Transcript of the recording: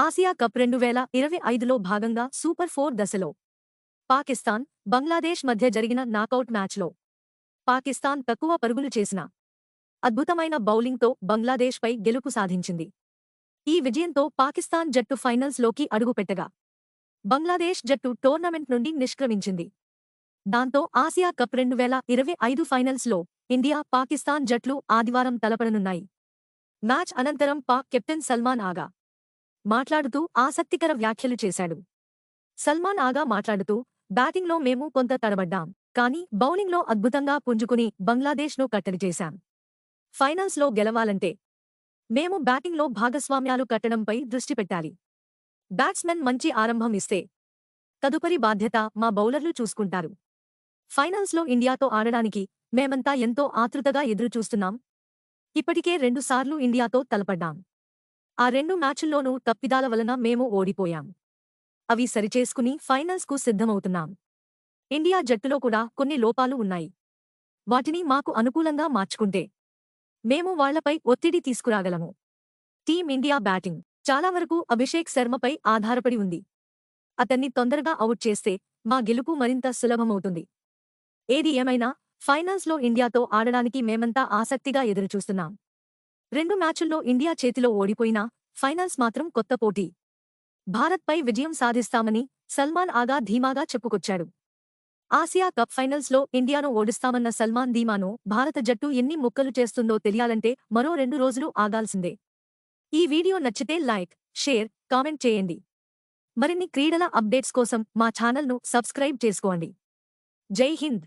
Asia cup రెండు వేల ఇరవై ఐదులో భాగంగా సూపర్ ఫోర్ దశలో. పాకిస్తాన్ బంగ్లాదేశ్ మధ్య జరిగిన నాకౌట్ మ్యాచ్లో. పాకిస్తాన్ తక్కువ పరుగులు చేసిన. అద్భుతమైన బౌలింగ్తో బంగ్లాదేశ్పై గెలుపు సాధించింది. ఈ విజయంతో పాకిస్తాన్ జట్టు ఫైనల్స్లోకి అడుగుపెట్టగా. బంగ్లాదేశ్ జట్టు టోర్నమెంట్ నుండి నిష్క్రమించింది. దాంతో ఆసియా కప్ రెండు వేల ఇరవై ఐదు ఫైనల్స్లో ఇండియా పాకిస్తాన్ జట్లు ఆదివారం తలపడనున్నాయి. మ్యాచ్ అనంతరం పాక్ కెప్టెన్ సల్మాన్ ఆగా. మాట్లాడుతూ ఆసక్తికర వ్యాఖ్యలు చేశాడు. సల్మాన్ ఆగా మాట్లాడుతూ బ్యాటింగ్లో మేము కొంత తడబడ్డాం కానీ బౌలింగ్లో అద్భుతంగా పుంజుకుని బంగ్లాదేశ్ను కట్టడి చేశాం. ఫైనల్స్లో గెలవాలంటే మేము బ్యాటింగ్లో భాగస్వామ్యాలు కట్టడంపై దృష్టి పెట్టాలి. బ్యాట్స్మెన్ మంచి ఆరంభం ఇస్తే తదుపరి బాధ్యత మా బౌలర్లు చూసుకుంటారు. ఫైనల్స్లో ఇండియాతో ఆడడానికి మేమంతా ఎంతో ఆతృతగా ఎదురుచూస్తున్నాం. ఇప్పటికే రెండుసార్లు ఇండియాతో తలపడ్డాం. ఆ రెండు మ్యాచుల్లోనూ తప్పిదాల వలన మేము ఓడిపోయాం అవి సరిచేసుకుని ఫైనల్స్కు సిద్ధమవుతున్నాం. ఇండియా జట్టులో కూడా కొన్ని లోపాలు ఉన్నాయి. వాటిని మాకు అనుకూలంగా మార్చుకుంటే మేము వాళ్ళపై ఒత్తిడి తీసుకురాగలము. Team India batting. చాలా వరకు అభిషేక్ శర్మపై ఆధారపడి ఉంది. అతన్ని తొందరగా అవుట్ చేస్తే మా గెలుపు మరింత సులభమవుతుంది. ఏది ఏమైనా ఫైనల్స్లో ఇండియాతో ఆడడానికి మేమంతా ఆసక్తిగా ఎదురుచూస్తున్నాం. రెండు మ్యాచుల్లో ఇండియా చేతిలో ఓడిపోయినా ఫైనల్స్ మాత్రం కొత్త పోటీ. భారత్పై విజయం సాధిస్తామని సల్మాన్ ఆగా ధీమాగా చెప్పుకొచ్చాడు. ఆసియా కప్ ఫైనల్స్లో ఇండియాను ఓడిస్తామన్న సల్మాన్ ధీమాను భారత జట్టు ఎన్ని ముక్కలు చేస్తుందో తెలియాలంటే మరో రెండు రోజులు ఆగాల్సిందే. ఈ వీడియో నచ్చితే లైక్ షేర్ కామెంట్ చేయండి. మరిన్ని క్రీడల అప్డేట్స్ కోసం మా ఛానల్ను సబ్స్క్రైబ్ చేసుకోండి. జై హింద్!